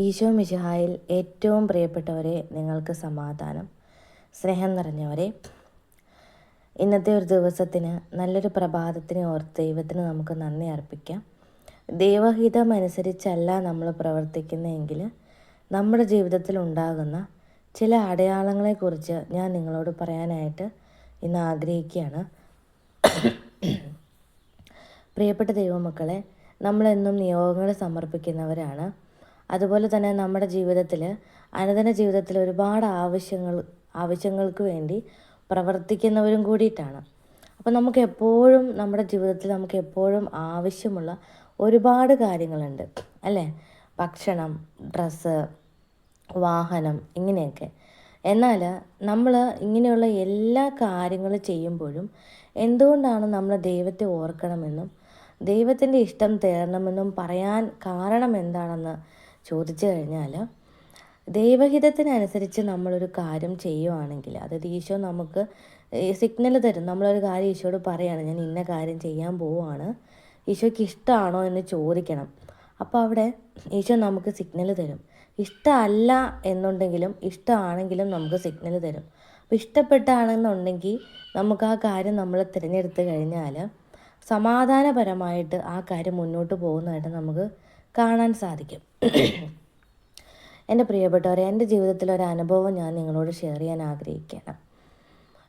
ഈശോ മിശിഹായിൽ ഏറ്റവും പ്രിയപ്പെട്ടവരെ നിങ്ങൾക്ക് സമാധാനം. സ്നേഹം നിറഞ്ഞവരെ ഇന്നത്തെ ഒരു ദിവസത്തിന് നല്ലൊരു പ്രഭാതത്തിനെ ഓർത്ത് ദൈവത്തിന് നമുക്ക് നന്ദി അർപ്പിക്കാം. ദൈവഹിതം അനുസരിച്ചല്ല നമ്മൾ പ്രവർത്തിക്കുന്നതെങ്കിൽ നമ്മുടെ ജീവിതത്തിൽ ഉണ്ടാകുന്ന ചില അടയാളങ്ങളെക്കുറിച്ച് ഞാൻ നിങ്ങളോട് പറയാനായിട്ട് ഇന്ന് ആഗ്രഹിക്കുകയാണ്. പ്രിയപ്പെട്ട ദൈവമക്കളെ നമ്മളെന്നും നിയോഗങ്ങൾ സമർപ്പിക്കുന്നവരാണ്. അതുപോലെ തന്നെ നമ്മുടെ ജീവിതത്തിൽ അനുദിന ജീവിതത്തിൽ ഒരുപാട് ആവശ്യങ്ങൾ ആവശ്യങ്ങൾക്ക് വേണ്ടി പ്രവർത്തിക്കുന്നവരും കൂടിയിട്ടാണ്. അപ്പോൾ നമുക്ക് എപ്പോഴും നമ്മുടെ ജീവിതത്തിൽ നമുക്ക് എപ്പോഴും ആവശ്യമുള്ള ഒരുപാട് കാര്യങ്ങളുണ്ട് അല്ലേ? ഭക്ഷണം ഡ്രസ്സ് വാഹനം ഇങ്ങനെയൊക്കെ. എന്നാൽ നമ്മൾ ഇങ്ങനെയുള്ള എല്ലാ കാര്യങ്ങളും ചെയ്യുമ്പോഴും എന്തുകൊണ്ടാണ് നമ്മൾ ദൈവത്തെ ഓർക്കണമെന്നും ദൈവത്തിന്റെ ഇഷ്ടം തേടണമെന്നും പറയാൻ കാരണം എന്താണെന്ന് ചോദിച്ചു കഴിഞ്ഞാൽ ദൈവഹിതത്തിനനുസരിച്ച് നമ്മളൊരു കാര്യം ചെയ്യുവാണെങ്കിൽ അതായത് ഈശോ നമുക്ക് സിഗ്നൽ തരും. നമ്മളൊരു കാര്യം ഈശോയോട് പറയുകയാണ് ഞാൻ ഇന്ന കാര്യം ചെയ്യാൻ പോവുകയാണ് ഈശോയ്ക്ക് ഇഷ്ടമാണോ എന്ന് ചോദിക്കണം. അപ്പോൾ അവിടെ ഈശോ നമുക്ക് സിഗ്നൽ തരും. ഇഷ്ടമല്ല എന്നുണ്ടെങ്കിലും ഇഷ്ടമാണെങ്കിലും നമുക്ക് സിഗ്നൽ തരും. അപ്പോൾ ഇഷ്ടപ്പെട്ടാണെന്നുണ്ടെങ്കിൽ നമുക്ക് ആ കാര്യം നമ്മൾ തിരഞ്ഞെടുത്ത് കഴിഞ്ഞാൽ സമാധാനപരമായിട്ട് ആ കാര്യം മുന്നോട്ട് പോകുന്നതായിട്ട് നമുക്ക് കാണാൻ സാധിക്കും. എന്റെ പ്രിയപ്പെട്ടവരെ എന്റെ ജീവിതത്തിലൊരു അനുഭവം ഞാൻ നിങ്ങളോട് ഷെയർ ചെയ്യാൻ ആഗ്രഹിക്കുകയാണ്.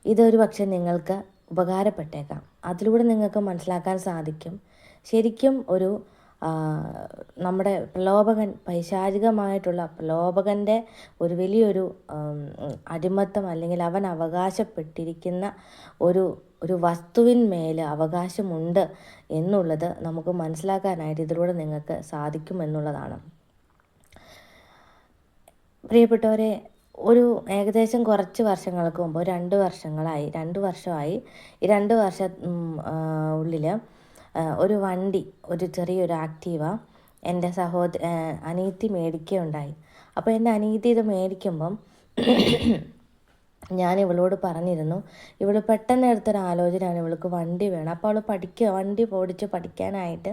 ഇതൊരു പക്ഷേ നിങ്ങൾക്ക് ഉപകാരപ്പെട്ടേക്കാം. അതിലൂടെ നിങ്ങൾക്ക് മനസ്സിലാക്കാൻ സാധിക്കും. ശരിക്കും ഒരു നമ്മുടെ പ്രലോഭകൻ പൈശാചികമായിട്ടുള്ള പ്രലോഭകന്റെ ഒരു വലിയൊരു അടിമത്തം അല്ലെങ്കിൽ അവൻ അവകാശപ്പെട്ടിരിക്കുന്ന ഒരു ഒരു വസ്തുവിന്മേൽ അവകാശമുണ്ട് എന്നുള്ളത് നമുക്ക് മനസ്സിലാക്കാനായിട്ട് ഇതിലൂടെ നിങ്ങൾക്ക് സാധിക്കുമെന്നുള്ളതാണ് പ്രിയപ്പെട്ടവരെ ഒരു ഏകദേശം കുറച്ച് വർഷങ്ങൾക്ക് മുമ്പ് രണ്ട് വർഷങ്ങളായി രണ്ട് വർഷമായി ഈ രണ്ട് വർഷ ഉള്ളിൽ ഒരു വണ്ടി ഒരു ചെറിയൊരു ആക്റ്റീവ എന്റെ സഹോദര അനീതി മേടിക്കുകയുണ്ടായി. അപ്പോൾ എന്റെ അനീതി ഇത് മേടിക്കുമ്പം ഞാൻ ഇവളോട് പറഞ്ഞിരുന്നു ഇവൾ പെട്ടെന്ന് എടുത്തൊരു ആലോചനയാണ് ഇവൾക്ക് വണ്ടി വേണം. അപ്പോൾ അവൾ പഠിക്കുക വണ്ടി ഓടിച്ച് പഠിക്കാനായിട്ട്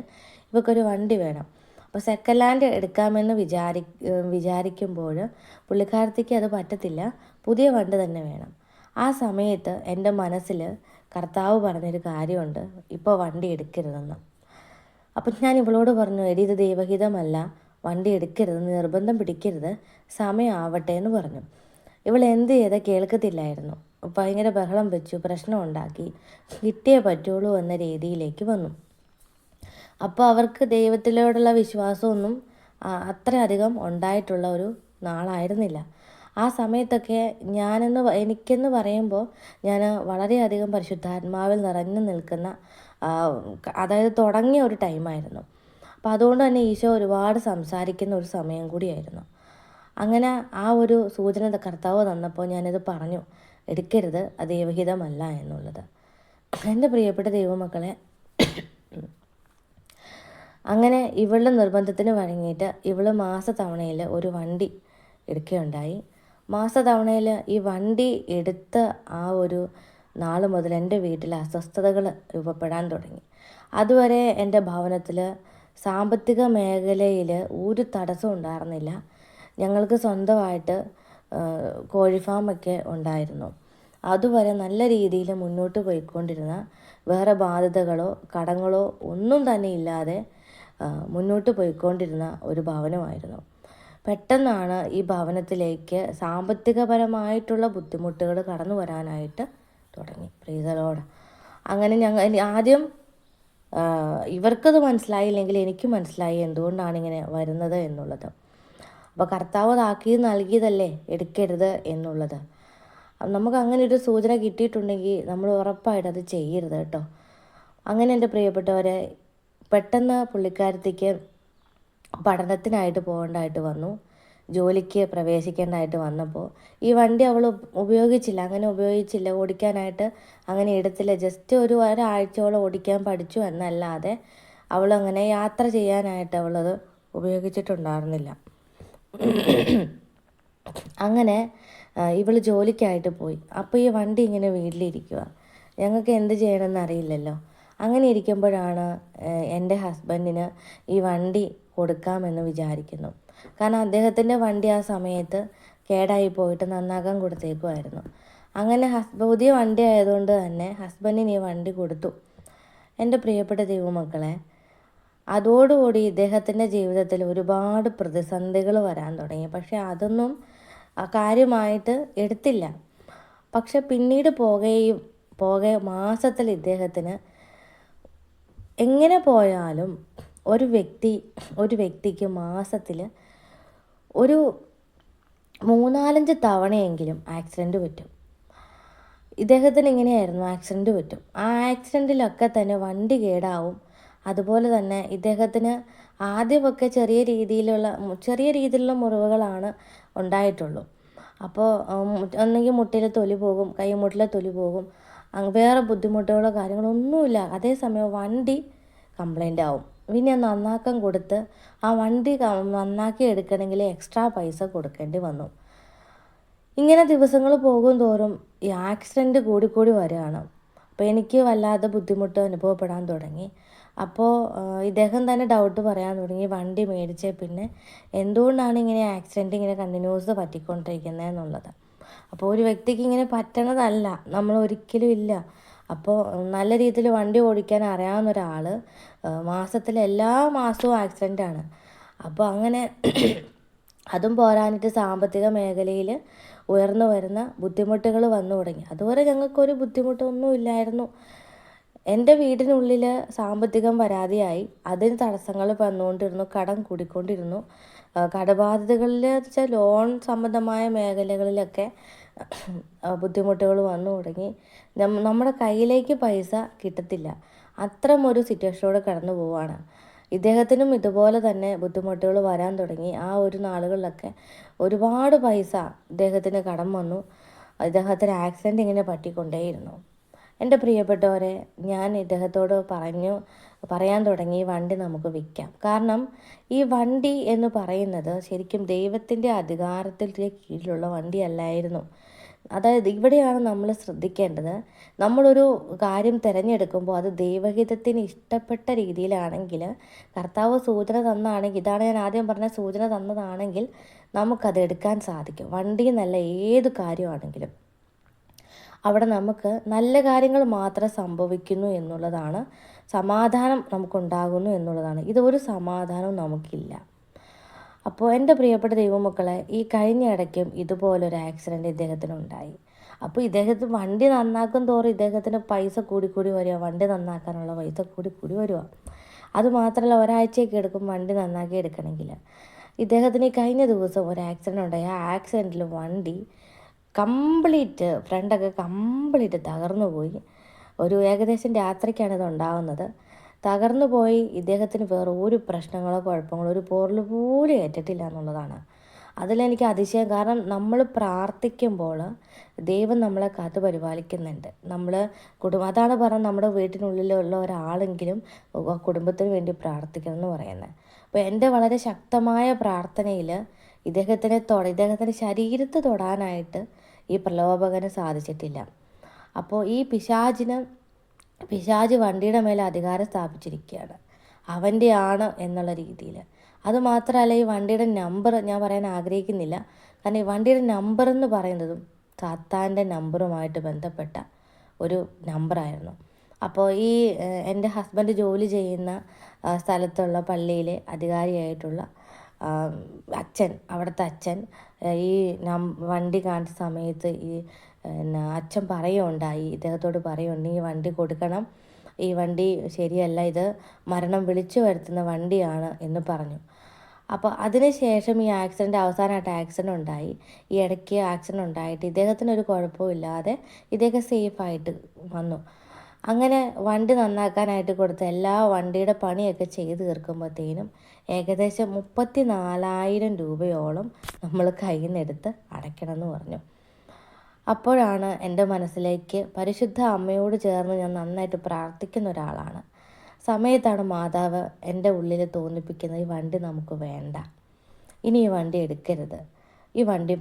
ഇവൾക്കൊരു വണ്ടി വേണം. അപ്പോൾ സെക്കൻഡ് ഹാൻഡ് എടുക്കാമെന്ന് വിചാരി വിചാരിക്കുമ്പോൾ പുള്ളിക്കാരത്തേക്ക് അത് പറ്റത്തില്ല പുതിയ വണ്ടി തന്നെ വേണം. ആ സമയത്ത് എന്റെ മനസ്സിൽ കർത്താവ് പറഞ്ഞൊരു കാര്യമുണ്ട് ഇപ്പോൾ വണ്ടി എടുക്കരുതെന്ന്. അപ്പം ഞാൻ ഇവളോട് പറഞ്ഞു എടി ഇത് ദൈവഹിതമല്ല വണ്ടി എടുക്കരുത് നിർബന്ധം പിടിക്കരുത് സമയമാവട്ടെ എന്ന് പറഞ്ഞു. ഇവൾ എന്ത് ചെയ്ത കേൾക്കത്തില്ലായിരുന്നു. ഭയങ്കര ബഹളം വെച്ചു പ്രശ്നം ഉണ്ടാക്കി കിട്ടിയേ പറ്റുള്ളൂ എന്ന രീതിയിലേക്ക് വന്നു. അപ്പോൾ അവർക്ക് ദൈവത്തിലോടുള്ള വിശ്വാസമൊന്നും അത്രയധികം ഉണ്ടായിട്ടുള്ള ഒരു നാളായിരുന്നില്ല. ആ സമയത്തൊക്കെ ഞാനെന്ന് എനിക്കെന്ന് പറയുമ്പോൾ ഞാൻ വളരെയധികം പരിശുദ്ധാത്മാവിൽ നിറഞ്ഞു നിൽക്കുന്ന അതായത് തുടങ്ങിയ ഒരു ടൈമായിരുന്നു. അപ്പോൾ അതുകൊണ്ട് തന്നെ ഈശോ ഒരുപാട് സംസാരിക്കുന്ന ഒരു സമയം കൂടിയായിരുന്നു. അങ്ങനെ ആ ഒരു സൂചന കർത്താവ് തന്നപ്പോൾ ഞാനിത് പറഞ്ഞു എടുക്കരുത് അത് ദൈവഹിതമല്ല എന്നുള്ളത്. എന്റെ പ്രിയപ്പെട്ട ദൈവമക്കളെ അങ്ങനെ ഇവളുടെ നിർബന്ധത്തിന് വഴങ്ങിയിട്ട് ഇവൾ മാസത്തവണയിൽ ഒരു വണ്ടി എടുക്കുകയുണ്ടായി. മാസത്തവണയിൽ ഈ വണ്ടി എടുത്ത ആ ഒരു നാൾ മുതൽ എന്റെ വീട്ടിൽ അസ്വസ്ഥതകൾ രൂപപ്പെടാൻ തുടങ്ങി. അതുവരെ എന്റെ ഭവനത്തിൽ സാമ്പത്തിക മേഖലയിൽ ഒരു തടസ്സം ഉണ്ടായിരുന്നില്ല. ഞങ്ങൾക്ക് സ്വന്തമായിട്ട് കോഴി ഫാമൊക്കെ ഉണ്ടായിരുന്നു. അതുവരെ നല്ല രീതിയിൽ മുന്നോട്ട് പോയിക്കൊണ്ടിരുന്ന വേറെ ബാധ്യതകളോ കടങ്ങളോ ഒന്നും തന്നെ ഇല്ലാതെ മുന്നോട്ട് പോയിക്കൊണ്ടിരുന്ന ഒരു ഭവനമായിരുന്നു. പെട്ടെന്നാണ് ഈ ഭവനത്തിലേക്ക് സാമ്പത്തികപരമായിട്ടുള്ള ബുദ്ധിമുട്ടുകൾ കടന്നു വരാനായിട്ട് തുടങ്ങി. പ്രീതലോട് അങ്ങനെ ഞങ്ങൾ ആദ്യം ഇവർക്കത് മനസ്സിലായില്ലെങ്കിൽ എനിക്ക് മനസ്സിലായി എന്തുകൊണ്ടാണ് ഇങ്ങനെ വരുന്നത് എന്നുള്ളത്. അപ്പോൾ കർത്താവ് താക്കി നൽകിയതല്ലേ എടുക്കരുത് എന്നുള്ളത്. നമുക്ക് അങ്ങനെ ഒരു സൂചന കിട്ടിയിട്ടുണ്ടെങ്കിൽ നമ്മൾ ഉറപ്പായിട്ട് അത് ചെയ്യരുത് കേട്ടോ. അങ്ങനെ എന്റെ പ്രിയപ്പെട്ടവരെ പെട്ടെന്ന് പുള്ളിക്കാരത്തേക്ക് പഠനത്തിനായിട്ട് പോകേണ്ടതായിട്ട് വന്നു. ജോലിക്ക് പ്രവേശിക്കേണ്ടതായിട്ട് വന്നപ്പോൾ ഈ വണ്ടി അവൾ ഉപയോഗിച്ചില്ല അങ്ങനെ ഉപയോഗിച്ചില്ല ഓടിക്കാനായിട്ട് അങ്ങനെ എടുത്തില്ല. ജസ്റ്റ് ഒരു ഒരാഴ്ചയോളം ഓടിക്കാൻ പഠിച്ചു എന്നല്ലാതെ അവൾ അങ്ങനെ യാത്ര ചെയ്യാനായിട്ട് അവളത് ഉപയോഗിച്ചിട്ടുണ്ടായിരുന്നില്ല. അങ്ങനെ ഇവൾ ജോലിക്കായിട്ട് പോയി. അപ്പോൾ ഈ വണ്ടി ഇങ്ങനെ വീട്ടിലിരിക്കുക ഞങ്ങൾക്ക് എന്ത് ചെയ്യണമെന്ന് അറിയില്ലല്ലോ. അങ്ങനെ ഇരിക്കുമ്പോഴാണ് എന്റെ ഹസ്ബൻഡിന് ഈ വണ്ടി കൊടുക്കാമെന്ന് വിചാരിക്കുന്നു. കാരണം അദ്ദേഹത്തിന്റെ വണ്ടി ആ സമയത്ത് കേടായി പോയിട്ട് നന്നാക്കാൻ കൊടുത്തേക്കുമായിരുന്നു അങ്ങനെ ഹസ് പുതിയ വണ്ടി ആയതുകൊണ്ട് തന്നെ ഹസ്ബൻഡിന് ഈ വണ്ടി കൊടുത്തു. എന്റെ പ്രിയപ്പെട്ട ദൈവമക്കളെ അതോടുകൂടി ഇദ്ദേഹത്തിന്റെ ജീവിതത്തിൽ ഒരുപാട് പ്രതിസന്ധികൾ വരാൻ തുടങ്ങി. പക്ഷെ അതൊന്നും കാര്യമായിട്ട് എടുത്തില്ല. പക്ഷെ പിന്നീട് പോകുകയും പോകെ മാസത്തിൽ ഇദ്ദേഹത്തിന് എങ്ങനെ പോയാലും ഒരു വ്യക്തി ഒരു വ്യക്തിക്ക് മാസത്തിൽ ഒരു മൂന്നാലഞ്ച് തവണയെങ്കിലും ആക്സിഡന്റ് പറ്റും. ഇദ്ദേഹത്തിന് ഇങ്ങനെയായിരുന്നു ആക്സിഡന്റ് പറ്റും. ആ ആക്സിഡന്റിലൊക്കെ തന്നെ വണ്ടി കേടാവും. അതുപോലെ തന്നെ ഇദ്ദേഹത്തിന് ആദ്യമൊക്കെ ചെറിയ രീതിയിലുള്ള ചെറിയ രീതിയിലുള്ള മുറിവുകളാണ് ഉണ്ടായിട്ടുള്ളൂ. അപ്പോൾ ഒന്നെങ്കിൽ മുട്ടിലെ തൊലി പോകും കൈമുട്ടിലെ തൊലി പോകും വേറെ ബുദ്ധിമുട്ടുകളോ കാര്യങ്ങളോ ഒന്നുമില്ല. അതേസമയം വണ്ടി കംപ്ലൈന്റ് ആവും. പിന്നെ നന്നാക്കം കൊടുത്ത് ആ വണ്ടി നന്നാക്കി എടുക്കണമെങ്കിൽ എക്സ്ട്രാ പൈസ കൊടുക്കേണ്ടി വന്നു. ഇങ്ങനെ ദിവസങ്ങൾ പോകും തോറും ഈ ആക്സിഡന്റ് കൂടിക്കൂടി വരികയാണ്. അപ്പോൾ എനിക്ക് വല്ലാതെ ബുദ്ധിമുട്ട് അനുഭവപ്പെടാൻ തുടങ്ങി. അപ്പോൾ ഇദ്ദേഹം തന്നെ ഡൗട്ട് പറയാൻ തുടങ്ങി വണ്ടി മേടിച്ച പിന്നെ എന്തുകൊണ്ടാണ് ഇങ്ങനെ ആക്സിഡന്റ് ഇങ്ങനെ കണ്ടിന്യൂസ് പറ്റിക്കൊണ്ടിരിക്കുന്നത് എന്നുള്ളത്? അപ്പോൾ ഒരു വ്യക്തിക്ക് ഇങ്ങനെ പറ്റണതല്ല നമ്മൾ ഒരിക്കലും ഇല്ല. അപ്പോൾ നല്ല രീതിയിൽ വണ്ടി ഓടിക്കാൻ അറിയാവുന്ന ഒരാൾ മാസത്തിൽ എല്ലാ മാസവും ആക്സിഡന്റ് ആണ്. അപ്പോൾ അങ്ങനെ അതും പോരാഞ്ഞിട്ട് സാമ്പത്തിക മേഖലയിൽ ഉയർന്നു വരുന്ന ബുദ്ധിമുട്ടുകൾ വന്നു തുടങ്ങി. അതുവരെ ഞങ്ങൾക്കൊരു ബുദ്ധിമുട്ടൊന്നും ഇല്ലായിരുന്നു. എന്റെ വീടിനുള്ളിൽ സാമ്പത്തികം പരാതിയായി. അതിന് തടസ്സങ്ങൾ വന്നുകൊണ്ടിരുന്നു കടം കൂടിക്കൊണ്ടിരുന്നു. കടബാധ്യതകളിൽ വെച്ചാൽ ലോൺ സംബന്ധമായ മേഖലകളിലൊക്കെ ബുദ്ധിമുട്ടുകൾ വന്നു തുടങ്ങി. നമ്മുടെ കയ്യിലേക്ക് പൈസ കിട്ടത്തില്ല. അത്തരം ഒരു സിറ്റുവേഷനോട് കടന്നു പോവുകയാണ് ഇദ്ദേഹത്തിനും ഇതുപോലെ തന്നെ ബുദ്ധിമുട്ടുകൾ വരാൻ തുടങ്ങി. ആ ഒരു നാളുകളിലൊക്കെ ഒരുപാട് പൈസ ഇദ്ദേഹത്തിന് കടം വന്നു. ഇദ്ദേഹത്തിന് ആക്സിഡന്റ് ഇങ്ങനെ പറ്റിക്കൊണ്ടേയിരുന്നു. എന്റെ പ്രിയപ്പെട്ടവരെ ഞാൻ ഇദ്ദേഹത്തോട് പറഞ്ഞു പറയാൻ തുടങ്ങി വണ്ടി നമുക്ക് വിൽക്കാം. കാരണം ഈ വണ്ടി എന്ന് പറയുന്നത് ശരിക്കും ദൈവത്തിന്റെ അധികാരത്തിന്റെ കീഴിലുള്ള വണ്ടിയല്ലായിരുന്നു. അതായത് ഇവിടെയാണ് നമ്മൾ ശ്രദ്ധിക്കേണ്ടത്. നമ്മളൊരു കാര്യം തിരഞ്ഞെടുക്കുമ്പോൾ അത് ദൈവഹിതത്തിന് ഇഷ്ടപ്പെട്ട രീതിയിലാണെങ്കിൽ കർത്താവ് സൂചന തന്നാണെങ്കിൽ ഇതാണ് ഞാൻ ആദ്യം പറഞ്ഞ സൂചന തന്നതാണെങ്കിൽ നമുക്കത് എടുക്കാൻ സാധിക്കും. വണ്ടി എന്നല്ല ഏത് കാര്യമാണെങ്കിലും. അവിടെ നമുക്ക് നല്ല കാര്യങ്ങൾ മാത്രം സംഭവിക്കുന്നു എന്നുള്ളതാണ്. സമാധാനം നമുക്കുണ്ടാകുന്നു എന്നുള്ളതാണ്. ഇതൊരു സമാധാനവും നമുക്കില്ല. അപ്പോൾ എന്റെ പ്രിയപ്പെട്ട ദൈവമക്കളെ ഈ കഴിഞ്ഞ ഇടയ്ക്കും ഇതുപോലൊരു ആക്സിഡന്റ് ഇദ്ദേഹത്തിന് ഉണ്ടായി. അപ്പോൾ ഇദ്ദേഹത്തിന് വണ്ടി നന്നാക്കും തോറും ഇദ്ദേഹത്തിന് പൈസ കൂടി കൂടി വരിക വണ്ടി നന്നാക്കാനുള്ള പൈസ കൂടി കൂടി വരിക അതുമാത്രമല്ല ഒരാഴ്ചയൊക്കെ എടുക്കും വണ്ടി നന്നാക്കി എടുക്കണമെങ്കിൽ ഇദ്ദേഹത്തിന് കഴിഞ്ഞ ദിവസം ഒരു ആക്സിഡന്റ് ഉണ്ടായി. ആ ആക്സിഡന്റിൽ വണ്ടി കംപ്ലീറ്റ് ഫ്രണ്ടൊക്കെ കംപ്ലീറ്റ് തകർന്നു പോയി. ഒരു ഏകദേശം രാത്രിക്കാണ് ഇത് ഉണ്ടാകുന്നത് തകർന്നു പോയി. ഇദ്ദേഹത്തിന് വേറെ ഒരു പ്രശ്നങ്ങളോ കുഴപ്പങ്ങളോ ഒരു പോറൽ പോലും ഏറ്റിട്ടില്ല എന്നുള്ളതാണ്. അതിലെനിക്ക് അതിശയം. കാരണം നമ്മൾ പ്രാർത്ഥിക്കുമ്പോൾ ദൈവം നമ്മളെ കാത്തു പരിപാലിക്കുന്നുണ്ട്. നമ്മൾ കുടുംബം അതാണ് പറഞ്ഞത് നമ്മുടെ വീട്ടിനുള്ളിലുള്ള ഒരാളെങ്കിലും കുടുംബത്തിന് വേണ്ടി പ്രാർത്ഥിക്കണം എന്ന് പറയുന്നത്. അപ്പോൾ എന്റെ വളരെ ശക്തമായ പ്രാർത്ഥനയിൽ ഇദ്ദേഹത്തിനെ തൊട ഇദ്ദേഹത്തിന്റെ ശരീരത്ത് തൊടാനായിട്ട് ഈ പ്രലോഭകന് സാധിച്ചിട്ടില്ല. അപ്പോൾ ഈ പിശാചിന് പിശാജ് വണ്ടിയുടെ മേലെ അധികാരം സ്ഥാപിച്ചിരിക്കുകയാണ്. അവന്റെ ആണ് എന്നുള്ള രീതിയിൽ. അതുമാത്രമല്ല ഈ വണ്ടിയുടെ നമ്പർ ഞാൻ പറയാൻ ആഗ്രഹിക്കുന്നില്ല. കാരണം ഈ വണ്ടിയുടെ നമ്പർ എന്ന് പറയുന്നതും സാത്താന്റെ നമ്പറുമായിട്ട് ബന്ധപ്പെട്ട ഒരു നമ്പറായിരുന്നു അപ്പോൾ ഈ എന്റെ ഹസ്ബൻഡ് ജോലി ചെയ്യുന്ന സ്ഥലത്തുള്ള പള്ളിയിലെ അധികാരിയായിട്ടുള്ള അച്ഛൻ അവിടുത്തെ അച്ഛൻ ഈ വണ്ടി കാണിച്ച സമയത്ത് ഈ പിന്നെ അച്ഛൻ പറയുകയുണ്ടായി ഇദ്ദേഹത്തോട് പറയുകയുണ്ട് ഈ വണ്ടി കൊടുക്കണം. ഈ വണ്ടി ശരിയല്ല ഇത് മരണം വിളിച്ചു വരുത്തുന്ന വണ്ടിയാണ് എന്ന് പറഞ്ഞു. അപ്പോൾ അതിനുശേഷം ഈ ആക്സിഡന്റ് അവസാനമായിട്ട് ആക്സിഡന്റ് ഉണ്ടായി. ഈ ഇടയ്ക്ക് ആക്സിഡന്റ് ഉണ്ടായിട്ട് ഇദ്ദേഹത്തിനൊരു കുഴപ്പമില്ലാതെ ഇദ്ദേഹം സേഫായിട്ട് വന്നു. അങ്ങനെ വണ്ടി നന്നാക്കാനായിട്ട് കൊടുത്ത എല്ലാ വണ്ടിയുടെ പണിയൊക്കെ ചെയ്ത് തീർക്കുമ്പോഴത്തേനും ഏകദേശം മുപ്പത്തി നാലായിരം രൂപയോളം നമ്മൾ കയ്യിൽ നിന്നെടുത്ത് അടയ്ക്കണം എന്ന് പറഞ്ഞു. അപ്പോഴാണ് എന്റെ മനസ്സിലേക്ക് പരിശുദ്ധ അമ്മയോട് ചേർന്ന് ഞാൻ നന്നായിട്ട് പ്രാർത്ഥിക്കുന്ന ഒരാളാണ്. സമയത്താണ് മാതാവ് എന്റെ ഉള്ളിൽ തോന്നിപ്പിക്കുന്നത് ഈ വണ്ടി നമുക്ക് വേണ്ട. ഇനി ഈ വണ്ടി എടുക്കരുത്. ഈ വണ്ടി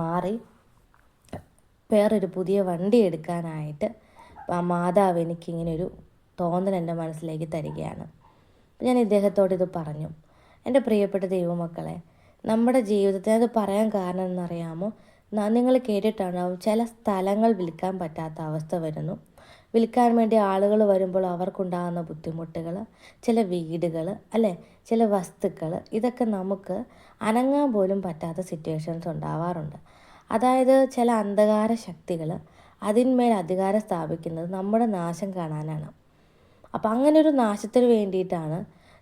മാറി വേറൊരു പുതിയ വണ്ടി എടുക്കാനായിട്ട് മാതാവ് എനിക്കിങ്ങനെ ഒരു തോന്നൽ എന്റെ മനസ്സിലേക്ക് തരികയാണ്. അപ്പം ഞാൻ ഇദ്ദേഹത്തോട് ഇത് പറഞ്ഞു. എന്റെ പ്രിയപ്പെട്ട ദൈവമക്കളെ നമ്മുടെ ജീവിതത്തിൽ അത് പറയാൻ കാരണം എന്നറിയാമോ? നിങ്ങൾ കേട്ടിട്ടുണ്ടാവും ചില സ്ഥലങ്ങൾ വിൽക്കാൻ പറ്റാത്ത അവസ്ഥ വരുന്നു. വിൽക്കാൻ വേണ്ടി ആളുകൾ വരുമ്പോൾ അവർക്കുണ്ടാകുന്ന ബുദ്ധിമുട്ടുകൾ ചില വീടുകൾ അല്ലേ? ചില വസ്തുക്കൾ ഇതൊക്കെ നമുക്ക് അനങ്ങാൻ പോലും പറ്റാത്ത സിറ്റുവേഷൻസ് ഉണ്ടാവാറുണ്ട്. അതായത് ചില അന്ധകാര ശക്തികൾ അതിന്മേൽ അധികാരം സ്ഥാപിക്കുന്നത് നമ്മുടെ നാശം കാണാനാണ്. അപ്പം അങ്ങനെ ഒരു നാശത്തിന് വേണ്ടിയിട്ടാണ്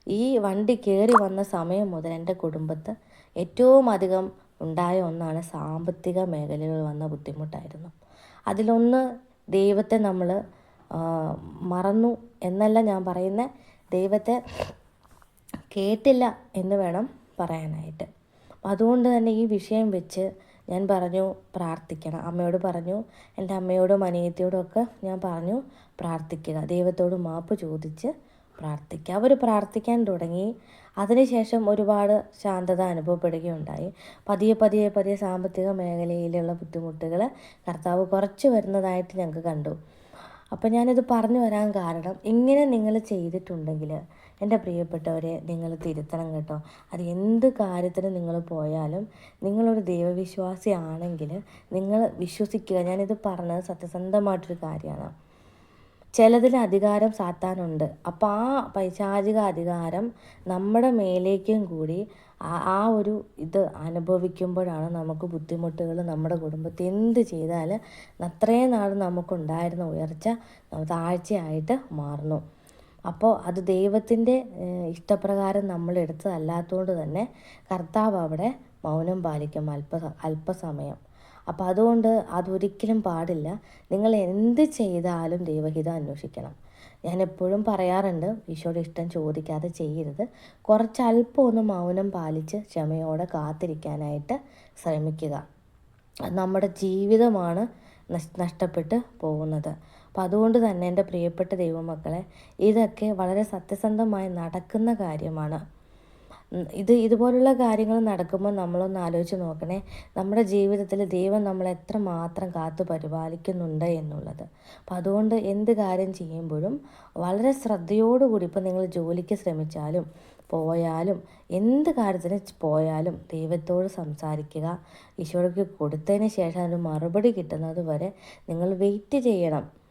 ഈ വണ്ടി കയറി വന്ന സമയം മുതൽ എന്റെ കുടുംബത്ത് ഏറ്റവും അധികം ഉണ്ടായ ഒന്നാണ് സാമ്പത്തിക മേഖലയിൽ വന്ന ബുദ്ധിമുട്ടായിരുന്നു. അതിലൊന്ന് ദൈവത്തെ നമ്മൾ മറന്നു എന്നല്ല ഞാൻ പറയുന്ന ദൈവത്തെ കേട്ടില്ല എന്ന് വേണം പറയാനായിട്ട്. അതുകൊണ്ട് തന്നെ ഈ വിഷയം വെച്ച് ഞാൻ പറഞ്ഞു പ്രാർത്ഥിക്കണം. അമ്മയോട് പറഞ്ഞു എന്റെ അമ്മയോടും അനിയത്തിയോടും ഒക്കെ ഞാൻ പറഞ്ഞു പ്രാർത്ഥിക്കുക. ദൈവത്തോട് മാപ്പ് ചോദിച്ച് പ്രാർത്ഥിക്കുക. അവർ പ്രാർത്ഥിക്കാൻ തുടങ്ങി. അതിനുശേഷം ഒരുപാട് ശാന്തത അനുഭവപ്പെടുകയുണ്ടായി. പതിയെ പതിയെ പതിയെ സാമ്പത്തിക മേഖലയിലുള്ള ബുദ്ധിമുട്ടുകൾ കർത്താവ് കുറച്ച് വരുന്നതായിട്ട് ഞങ്ങൾക്ക് കണ്ടു. അപ്പോൾ ഞാനിത് പറഞ്ഞു വരാൻ കാരണം ഇങ്ങനെ നിങ്ങൾ ചെയ്തിട്ടുണ്ടെങ്കിൽ എന്റെ പ്രിയപ്പെട്ടവരെ നിങ്ങൾ തിരുത്തണം കേട്ടോ. അത് എന്ത് കാര്യത്തിന് നിങ്ങൾ പോയാലും നിങ്ങളൊരു ദൈവവിശ്വാസി ആണെങ്കിൽ നിങ്ങൾ വിശ്വസിക്കുക. ഞാനിത് പറഞ്ഞത് സത്യസന്ധമായിട്ടൊരു കാര്യമാണ്. ചിലതിൽ അധികാരം സാത്താനുണ്ട്. അപ്പോൾ ആ പൈശാചിക അധികാരം നമ്മുടെ മേലേക്കും കൂടി ആ ഒരു ഇത് അനുഭവിക്കുമ്പോഴാണ് നമുക്ക് ബുദ്ധിമുട്ടുകൾ നമ്മുടെ കുടുംബത്തിൽ എന്ത് ചെയ്താൽ അത്രയും നാൾ നമുക്കുണ്ടായിരുന്ന ഉയർച്ച താഴ്ചയായിട്ട് മാറുന്നു. അപ്പോൾ അത് ദൈവത്തിന്റെ ഇഷ്ടപ്രകാരം നമ്മൾ എടുത്തതല്ലാത്തതുകൊണ്ട് തന്നെ കർത്താവ് അവിടെ മൗനം പാലിക്കും അല്പ അല്പസമയം. അപ്പോൾ അതുകൊണ്ട് അതൊരിക്കലും പാടില്ല. നിങ്ങൾ എന്ത് ചെയ്താലും ദൈവഹിതം അന്വേഷിക്കണം. ഞാൻ എപ്പോഴും പറയാറുണ്ട് ഈശോയുടെ ഇഷ്ടം ചോദിക്കാതെ ചെയ്യരുത്. കുറച്ച് അല്പം ഒന്ന് മൗനം പാലിച്ച് ക്ഷമയോടെ കാത്തിരിക്കാനായിട്ട് ശ്രമിക്കുക. നമ്മുടെ ജീവിതമാണ് നഷ്ടപ്പെട്ട് പോകുന്നത്. അപ്പം അതുകൊണ്ട് തന്നെ എന്റെ പ്രിയപ്പെട്ട ദൈവമക്കളെ ഇതൊക്കെ വളരെ സത്യസന്ധമായി നടക്കുന്ന കാര്യമാണ്. ഇത് ഇതുപോലുള്ള കാര്യങ്ങൾ നടക്കുമ്പോൾ നമ്മളൊന്ന് ആലോചിച്ച് നോക്കണേ. നമ്മുടെ ജീവിതത്തിൽ ദൈവം നമ്മളെ എത്രമാത്രം കാത്തു പരിപാലിക്കുന്നുണ്ട് എന്നുള്ളത്. അപ്പം അതുകൊണ്ട് എന്ത് കാര്യം ചെയ്യുമ്പോഴും വളരെ ശ്രദ്ധയോടുകൂടി ഇപ്പം നിങ്ങൾ ജോലിക്ക് ശ്രമിച്ചാലും പോയാലും എന്ത് കാര്യത്തിന് പോയാലും ദൈവത്തോട് സംസാരിക്കുക. ഈശോയ്ക്ക് കൊടുത്തതിന് ശേഷം അതിന് മറുപടി കിട്ടുന്നത് വരെ നിങ്ങൾ വെയിറ്റ് ചെയ്യണം.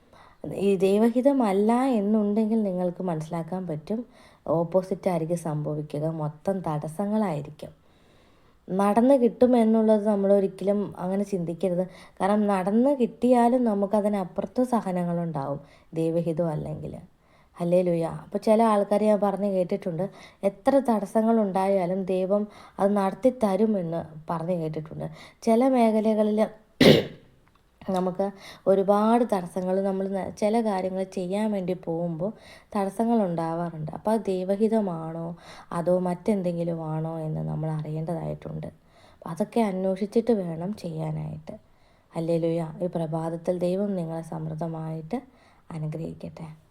ഈ ദൈവഹിതമല്ല എന്നുണ്ടെങ്കിൽ നിങ്ങൾക്ക് മനസ്സിലാക്കാൻ പറ്റും. ഓപ്പോസിറ്റ് ആയിരിക്കും സംഭവിക്കുക. മൊത്തം തടസ്സങ്ങളായിരിക്കും. നടന്ന് കിട്ടും എന്നുള്ളത് നമ്മൾ ഒരിക്കലും അങ്ങനെ ചിന്തിക്കരുത്. കാരണം നടന്ന് കിട്ടിയാലും നമുക്കതിനപ്പുറത്ത് സഹനങ്ങളുണ്ടാവും. ദൈവഹിതം അല്ലെങ്കിൽ. അല്ലേ ലുയ അപ്പോൾ ചില ആൾക്കാർ ഞാൻ പറഞ്ഞ് കേട്ടിട്ടുണ്ട്. എത്ര തടസ്സങ്ങൾ ഉണ്ടായാലും ദൈവം അത് നടത്തി തരുമെന്ന് പറഞ്ഞ് കേട്ടിട്ടുണ്ട്. ചില മേഖലകളിൽ നമുക്ക് ഒരുപാട് തടസ്സങ്ങൾ നമ്മൾ ചില കാര്യങ്ങൾ ചെയ്യാൻ വേണ്ടി പോകുമ്പോൾ തടസ്സങ്ങൾ ഉണ്ടാവാറുണ്ട്. അപ്പോൾ അത് ദൈവഹിതമാണോ? അതോ മറ്റെന്തെങ്കിലും ആണോ എന്ന് നമ്മൾ അറിയേണ്ടതായിട്ടുണ്ട്. അതൊക്കെ അന്വേഷിച്ചിട്ട് വേണം ചെയ്യാനായിട്ട്. അല്ലേലുയ. ഈ പ്രഭാതത്തിൽ ദൈവം നിങ്ങളെ സമൃദ്ധമായിട്ട് അനുഗ്രഹിക്കട്ടെ.